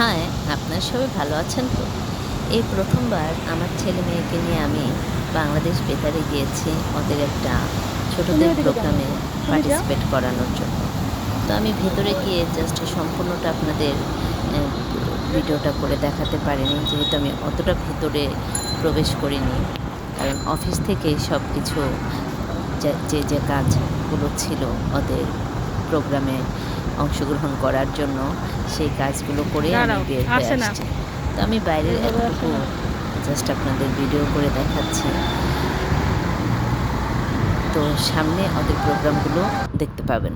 হ্যাঁ আপনার সবাই ভালো আছেন তো? এই প্রথমবার আমার ছেলে মেয়েকে নিয়ে আমি বাংলাদেশ বেতারে গিয়েছি ওদের একটা ছোটদের প্রোগ্রামে পার্টিসিপেট করানোর জন্য। তো আমি ভেতরে গিয়ে জাস্ট সম্পূর্ণটা আপনাদের ভিডিওটা করে দেখাতে পারিনি যেহেতু আমি অতটা ভেতরে প্রবেশ করিনি। কারণ অফিস থেকে সব কিছু যা- যে যে কাজগুলো ছিল ওদের প্রোগ্রামে অংশগ্রহণ করার জন্য সেই কাজগুলো করে আমি বের হয়ে আসছি। তো আমি বাইরের এতটুকু জাস্ট আপনাদের ভিডিও করে দেখাচ্ছি। তো সামনে ওদের প্রোগ্রামগুলো দেখতে পাবেন।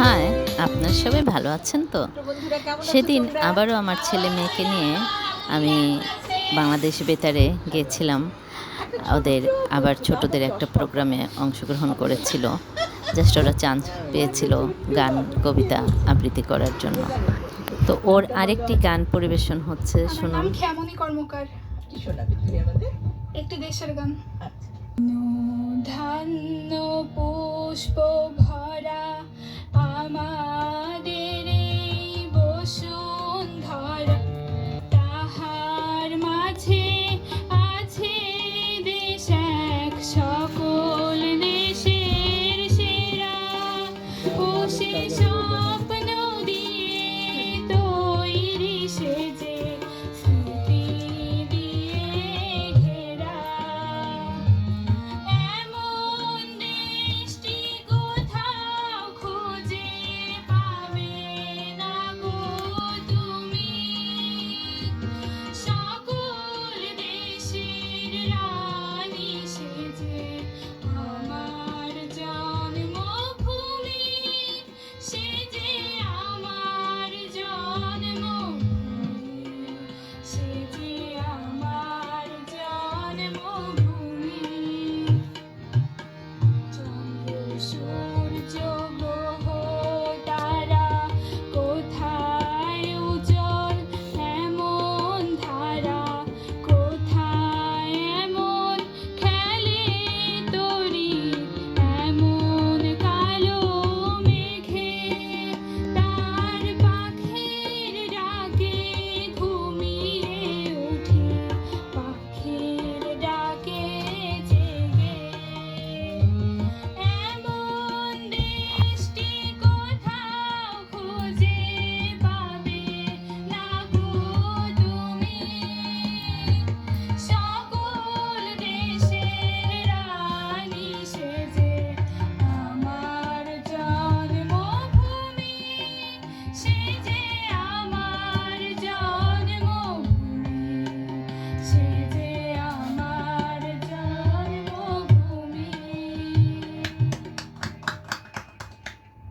হ্যাঁ আপনার সবাই ভালো আছেন তো? সেদিন আবারও আমার ছেলে মেয়েকে নিয়ে আমি বাংলাদেশ বেতারে গিয়েছিলাম। ওদের আবার ছোটদের একটা প্রোগ্রামে অংশগ্রহণ করেছিল। জাস্ট ওরা চান্স পেয়েছিল গান কবিতা আবৃত্তি করার জন্য। তো ওর আরেকটি গান পরিবেশন হচ্ছে শুনুন। কর্মকার। একটি দেশের গান। আচ্ছা। ধান্য পুষ্প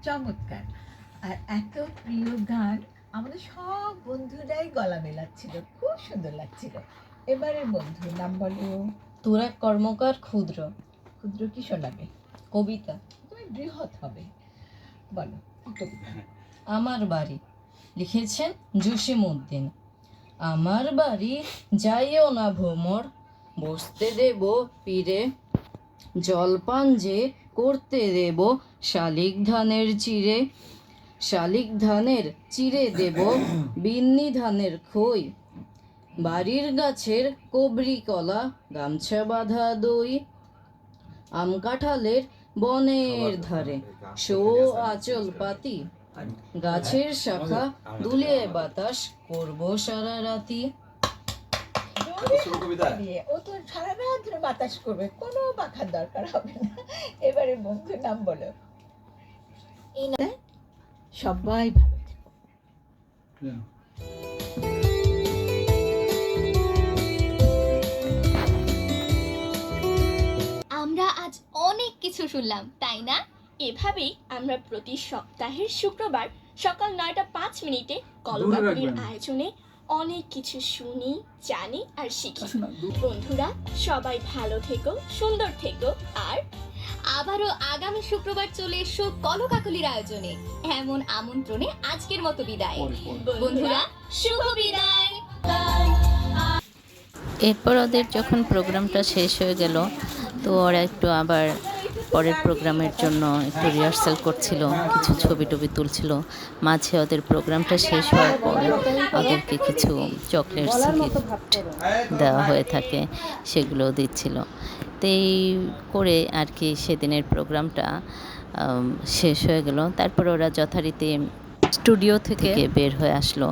চমৎকার। আর এত প্রিয় গান আমাদের সব বন্ধুরাই গলা মেলাচ্ছিল খুব সুন্দর লাগছিল। এবারে বন্ধু নাম বলো। তোরা কর্মকার ক্ষুদ্র। ক্ষুদ্র কি শোনাবে? কবিতা। তুমি বৃহৎ হবে। বলো আমার বাড়ি লিখেছেন জসিম উদ্দিন আমার বাড়ি যাইও না ভ্রমর বসতে দেব পীরে। জলপান যে করতে দেব শালিক ধানের চিড়ে শালিক ধানের চিড়ে দেব বিন্নি ধানের খই বাড়ির গাছের কবরি কলা গামছা বাঁধা দই আম কাঁঠালের বনের ধারে শো আচল পাতি গাছের শাখা দুলিয়ে বাতাস করব সারা রাতি। ও তো সারা রাত ধরে বাতাস করবে কোনো পাখার দরকার হবে না। এবারে বন্ধুর নাম বলো। সবাই ভালো থেকো। আমরা আজ অনেক কিছু শুনলাম তাই না? এভাবেই আমরা প্রতি সপ্তাহের শুক্রবার সকাল নয়টা পাঁচ মিনিটে কলকাপুরীর আয়োজনে অনেক কিছু শুনি জানি আর শিখি। বন্ধুরা সবাই ভালো থেকো সুন্দর থেকো আর আবারও আগামী শুক্রবার চলে এসো কলকাকলির আয়োজনে। এমন আমন্ত্রণে আজকের মতো বিদায়। বন্ধুরা শুভ বিদায়। এরপর ওদের যখন প্রোগ্রামটা শেষ হয়ে গেল তো ওরা একটু আবার পরের প্রোগ্রামের জন্য একটু রিহার্সাল করছিল কিছু ছবি টবি তুলছিল। মাঝে ওদের প্রোগ্রামটা শেষ হওয়ার পর ওদেরকে কিছু চকলেটস গিফট দেওয়া হয়ে থাকে সেগুলোও দিচ্ছিল। তো এই করে আর কি সেদিনের প্রোগ্রামটা শেষ হয়ে গেল। তারপর ওরা যথারীতি স্টুডিও থেকে বের হয়ে আসলো।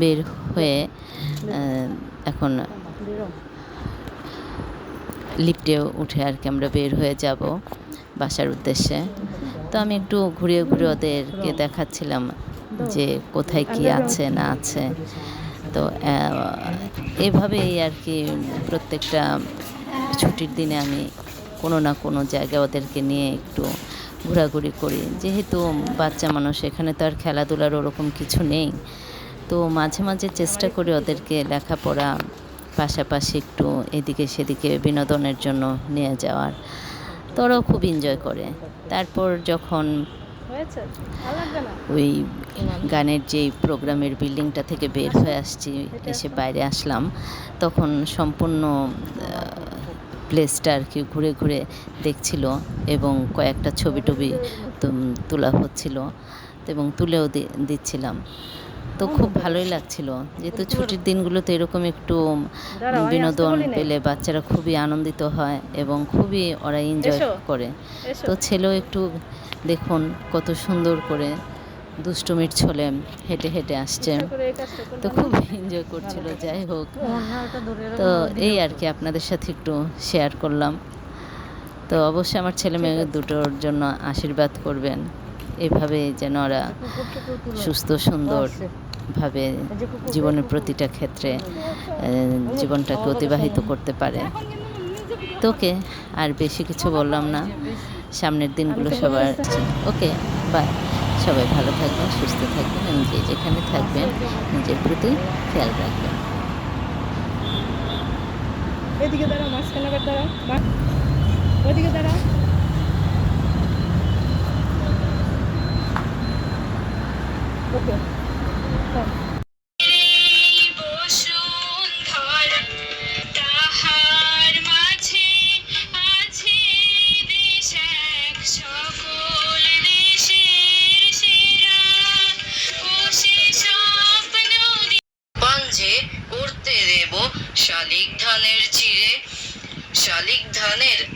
বের হয়ে এখন লিফটে উঠে আর কি আমরা বের হয়ে যাব বাসার উদ্দেশ্যে। তো আমি একটু ঘুরিয়ে ঘুরে ওদেরকে দেখাচ্ছিলাম যে কোথায় কি আছে না আছে। তো এভাবেই আর কি প্রত্যেকটা ছুটির দিনে আমি কোনো না কোনো জায়গায় ওদেরকে নিয়ে একটু ঘোরাঘুরি করি। যেহেতু বাচ্চা মানুষ এখানে তো আর খেলাধুলার ওরকম কিছু নেই। তো মাঝে মাঝে চেষ্টা করি ওদেরকে লেখাপড়া পাশাপাশি একটু এদিকে সেদিকে বিনোদনের জন্য নিয়ে যাওয়ার। তো ওরাও খুব এনজয় করে। তারপর যখন ওই গানের যেই প্রোগ্রামের বিল্ডিংটা থেকে বের হয়ে আসছি এসে বাইরে আসলাম তখন সম্পূর্ণ প্লেসটা আর কি ঘুরে ঘুরে দেখছিল এবং কয়েকটা ছবি টবি তোলা হচ্ছিল এবং তুলেও দিচ্ছিলাম। তো খুব ভালোই লাগছিল। যেহেতু ছুটির দিনগুলোতে এরকম একটু বিনোদন পেলে বাচ্চারা খুবই আনন্দিত হয় এবং খুবই ওরা এনজয় করে। তো ছেলেও একটু দেখুন কত সুন্দর করে দুষ্টুমির ছলে হেঁটে হেঁটে আসছে। তো খুব এনজয় করছিল যাই হোক। তো এই আর কি আপনাদের সাথে একটু শেয়ার করলাম। তো অবশ্যই আমার ছেলে মেয়ে দুটোর জন্য আশীর্বাদ করবেন। এভাবে যেন ওরা সুস্থ সুন্দরভাবে জীবনের প্রতিটা ক্ষেত্রে জীবনটাকে অতিবাহিত করতে পারে। তোকে আর বেশি কিছু বললাম না। সামনের দিনগুলো সবার ওকে, বাই। সবাই ভালো থাকবেন, সুস্থ থাকবেন, এবং যে যেখানে থাকবেন, নিজের প্রতি খেয়াল রাখবেন। এদিকে দাঁড়া মাঝখানে দাঁড়া ওইদিকে দাঁড়া দেব